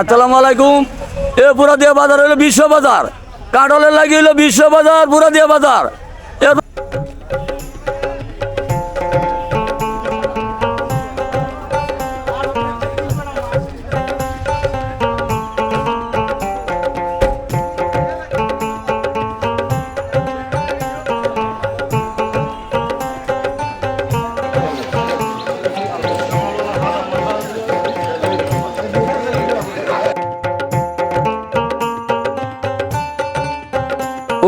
আসসালামু আলাইকুম। এ পুরাদিয়া বাজার হইল বিশ্ব বাজার। কাঠলের লাগিয়ে হইল বিশ্ব বাজার পুরা দিয়া বাজার।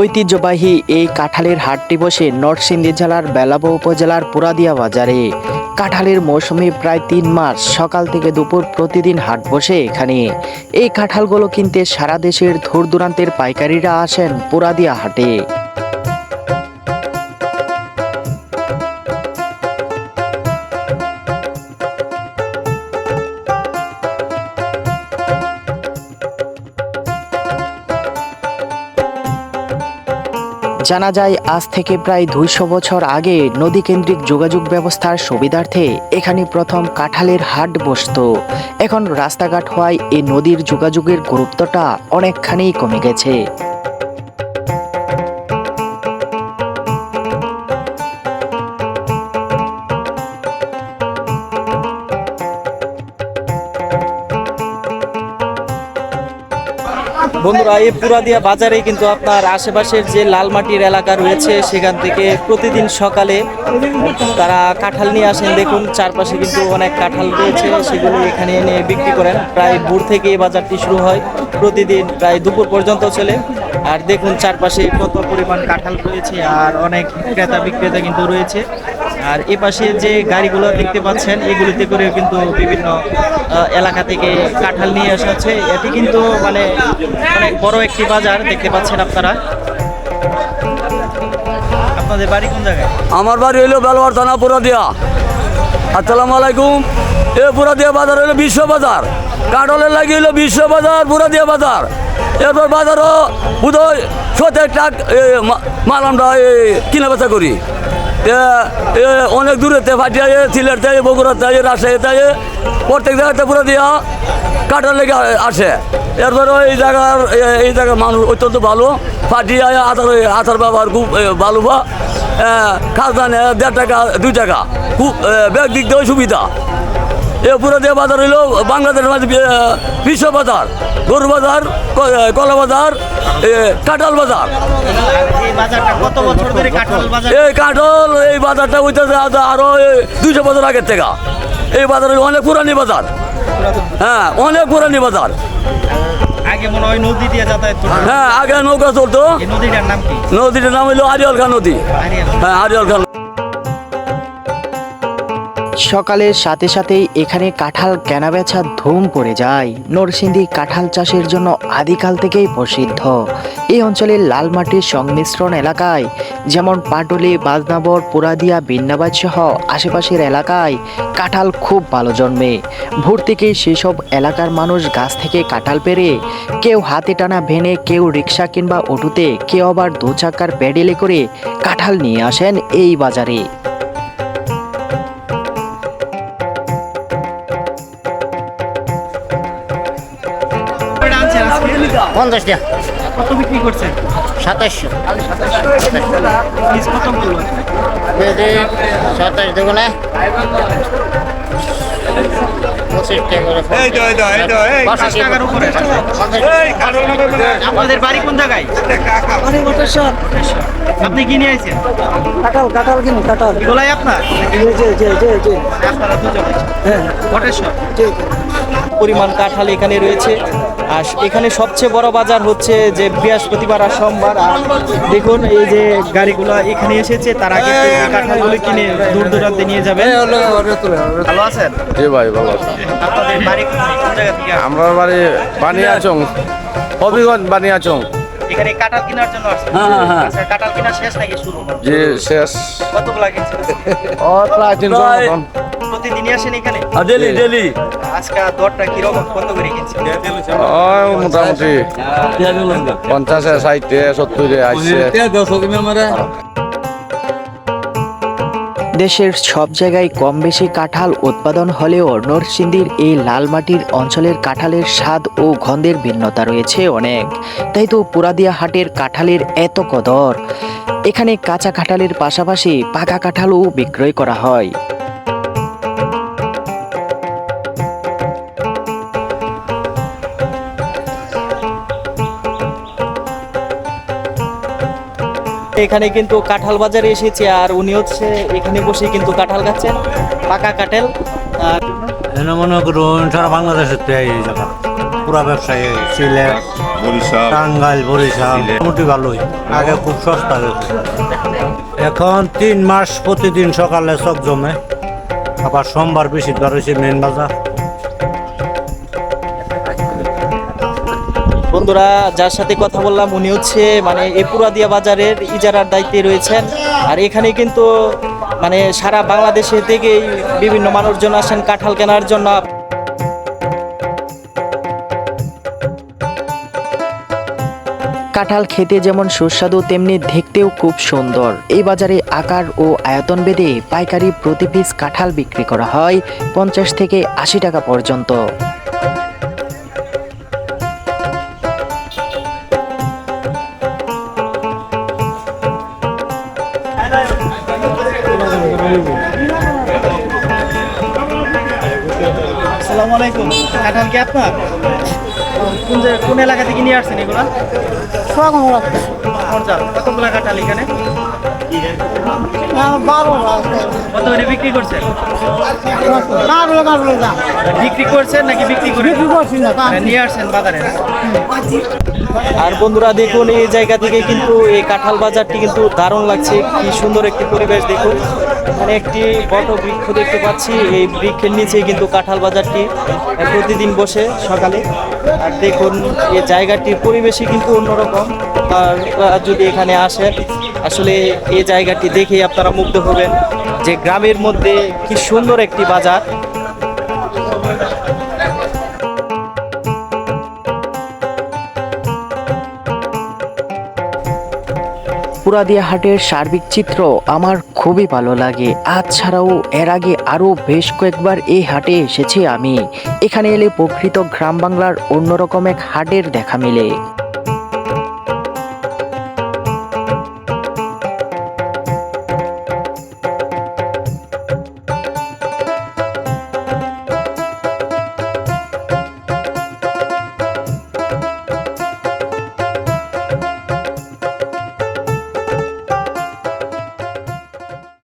ঐতিহ্যবাহী এই কাঁঠালের হাটটি বসে নরসিংদী জেলার বেলাবো উপজেলার পুরাদিয়া বাজারে। কাঁঠালের মৌসুমে প্রায় তিন মাস সকাল থেকে দুপুর প্রতিদিন হাট বসে এখানে। এই কাঁঠালগুলো কিনতে সারা দেশের দূর দূরান্তের পাইকারিরা আসেন পুরাদিয়া হাটে। জানা যায়, আজ থেকে প্রায় দুইশো বছর আগে নদীকেন্দ্রিক যোগাযোগ ব্যবস্থার সুবিধার্থে এখানে প্রথম কাঁঠালের হাট বসত। এখন রাস্তাঘাট হওয়ায় এই নদীর যোগাযোগের গুরুত্বটা অনেকখানি কমে গেছে। বন্ধুরা, এই পুরাদিয়া বাজারে কিন্তু আপনার আশেপাশের যে লালমাটির এলাকা রয়েছে, সেখান থেকে প্রতিদিন সকালে তারা কাঁঠাল নিয়ে আসেন। দেখুন, চারপাশে কিন্তু অনেক কাঁঠাল রয়েছে, সেগুলো এখানে এনে বিক্রি করেন। প্রায় ভোর থেকে এই বাজারটি শুরু হয়, প্রতিদিন প্রায় দুপুর পর্যন্ত চলে। আর দেখুন, চারপাশে কত পরিমাণ কাঁঠাল রয়েছে, আর অনেক ক্রেতা বিক্রেতা কিন্তু রয়েছে। আর এ পাশে যে গাড়িগুলো দেখতে পাচ্ছেন এগুলিতে করে কিন্তু বিভিন্ন এলাকা থেকে কাঁঠাল নিয়ে আসা হচ্ছে। এটি কিন্তু মানে অনেক বড় একটি বাজার দেখতে পাচ্ছেন আপনারা। আপনাদের বাড়ি কোন জায়গায়? আমার বাড়ি হইল বেলোয়ার থানা পুরাদিয়া। আসসালামু আলাইকুম। এ পুরাদিয়া বাজার হলো বিশ্ব বাজার। কাঠলের লাগি হলো বিশ্ব বাজার পুরাদিয়া বাজার। এরপর বাজারও বোধহয় সতের টাক এ, মা- মাল আমরা কিনা বেচা করি। অনেক দূরেতে ফাটিয়ে সিলেট থেকে বগুড়া থেকে রাজশাহী থেকে প্রত্যেক জায়গাতে পুরো দিয়া কাটার লেগে আসে। এরপরে এই জায়গার এই জায়গার মানুষ অত্যন্ত ভালো। ফাটিয়ে আচার আচার ব্যবহার খুব ভালো বা খাজনা দেড় টাকা, দুই টাকা। খুব ব্যাগ দিক দিয়ে সুবিধা। এ পুরো দিয়ে বাজার হইল বাংলাদেশের মাঝে বিশ্ব বাজার গরু বাজার কলা বাজার কাঁঠাল বাজার। এই কাঁঠাল এই বাজারটা হইতেছে আরও দুইশো বছর আগের থেকে। এই বাজার হলো অনেক পুরানি বাজার। হ্যাঁ অনেক পুরানি বাজার। আগে মনে হয় নদী দিয়ে যাতায়াত হ্যাঁ আগে নৌকা চলতো। নদীটার নাম কি? নদীটার নাম হইল আরিয়াল খা নদী। হ্যাঁ আরিয়াল খা সকালের সাথে সাথেই এখানে কাঁঠাল কেনাবেচা ধুম পড়ে যায়। নরসিংদী কাঁঠাল চাষের জন্য আদিকাল থেকেই প্রসিদ্ধ। এই অঞ্চলের লাল মাটির সংমিশ্রণ এলাকায়, যেমন পাটুলি, বাজনাবর, পুরাদিয়া বিন্নাবাদ সহ আশেপাশের এলাকায় কাঁঠাল খুব ভালো জন্মে। ভোর থেকেই সেসব এলাকার মানুষ গাছ থেকে কাঁঠাল পেরে কেউ হাতে টানা ভেনে, কেউ রিক্সা কিংবা অটোতে, কেউ আবার দু চাকার প্যাডেলে করে কাঁঠাল নিয়ে আসেন এই বাজারে। পঞ্চাশ টাকা। কত বিক্রি করছেন সাতাশশো। সাতাশ দেবো আপনাদের বাড়ি কোন জায়গায়? আপনি কি নিয়ে আইছেন? কাঁঠাল কাঁঠাল কিনো কাঁঠাল। এগুলাই আপনার? আপনারা দুজন। হ্যাঁ। পরিমাণ কাঁঠাল এখানে রয়েছে। আর এখানে সবচেয়ে বড় বাজার হচ্ছে যে বৃহস্পতিবার আর সোমবার। আর দেখুন এই যে গাড়িগুলো এখানে এসেছে তারা এই কাঁঠালগুলো কিনে দূর দূরান্তে নিয়ে যাবে ভালো আছেন? জি ভাই ভালো আছি। আপনাদের বাড়ি কোন জায়গা থেকে আমরা বাড়ি বানিয়াচং হবিগঞ্জ বানিয়াচং। এখানে কেনার জন্য আসছেন? হ্যাঁ, হ্যাঁ, হ্যাঁ। আচ্ছা, কাঁঠাল কেনা শেষ নাকি শুরু? যে শেষ। কিনছেন? ও প্রায় মতন। প্রতিদিনই আসেন এখানে? Daily daily. আজকে দরটা কীরকম? কত করে কিনছেন ও মোটামুটি পঞ্চাশে ষাটে সত্তরে আসছে। দেশের সব জায়গায় কম বেশি কাঁঠাল উৎপাদন হলেও নরসিংদীর এই লাল মাটির অঞ্চলের কাঁঠালের স্বাদ ও গন্ধের ভিন্নতা রয়েছে অনেক। তাই তো পুরাদিয়া হাটের কাঁঠালের এত কদর। এখানে কাঁচা কাঁঠালের পাশাপাশি পাকা কাঁঠালও বিক্রয় করা হয়। এখানে কিন্তু কাঁঠাল বাজারে এসেছে আর উনি হচ্ছে এখানে বসে কিন্তু কাঁঠাল খাচ্ছেন পাকা কাঁঠাল। আর মনে করুন সারা বাংলাদেশের তো এই জায়গা। পুরা ব্যবসায়ী সিলেট বরিশাল। টাঙ্গাইল বরিশাল মোটামুটি ভালোই। আগে খুব সস্তা এখন তিন মাস প্রতিদিন সকালে চক জমে। আবার সোমবার বৃহস্পতিবার হয়েছে মেন বাজার। বন্ধুরা, যার সাথে কথা বললাম, উনি হচ্ছে মানে এই পুরাদিয়া বাজারের ইজারার দায়িত্বে রয়েছেন। আর এখানে কিন্তু মানে সারা বাংলাদেশে থেকেই বিভিন্ন মানুষজন আসেন কাঁঠাল কেনার জন্য। কাঁঠাল খেতে যেমন সুস্বাদু, তেমনি দেখতেও খুব সুন্দর। এই বাজারে আকার ও আয়তন বেঁধে পাইকারি প্রতি পিস কাঁঠাল বিক্রি করা হয় পঞ্চাশ থেকে আশি টাকা পর্যন্ত। আসসালামু আলাইকুম। কাঁঠাল কি আপনার? কোন কোন এলাকা থেকে নিয়ে আসছেন এগুলা? পঞ্চাশ কতগুলা কাঁঠাল এখানে? কত করে বিক্রি করছেন? বিক্রি করছেন নাকি বিক্রি করে? নিয়ে আসছেন বাজারে আর বন্ধুরা দেখুন এই জায়গা থেকে কিন্তু এই কাঁঠাল বাজারটি কিন্তু দারুণ লাগছে। কি সুন্দর একটি পরিবেশ দেখুন। মানে একটি বট বৃক্ষ দেখতে পাচ্ছি। এই বৃক্ষের নিচে কিন্তু কাঁঠাল বাজারটি প্রতিদিন বসে সকালে। আর দেখুন এই জায়গাটির পরিবেশই কিন্তু অন্যরকম। আর যদি এখানে আসেন আসলে এই জায়গাটি দেখেই আপনারা মুগ্ধ হবেন যে গ্রামের মধ্যে কি সুন্দর একটি বাজার। পুরাদিয়া হাটের সার্বিক চিত্র আমার খুবই ভালো লাগে। আজ ছাড়াও এর আগে আরও বেশ কয়েকবার এই হাটে এসেছি আমি। এখানে এলে প্রকৃত গ্রাম বাংলার অন্যরকম এক হাটের দেখা মিলে।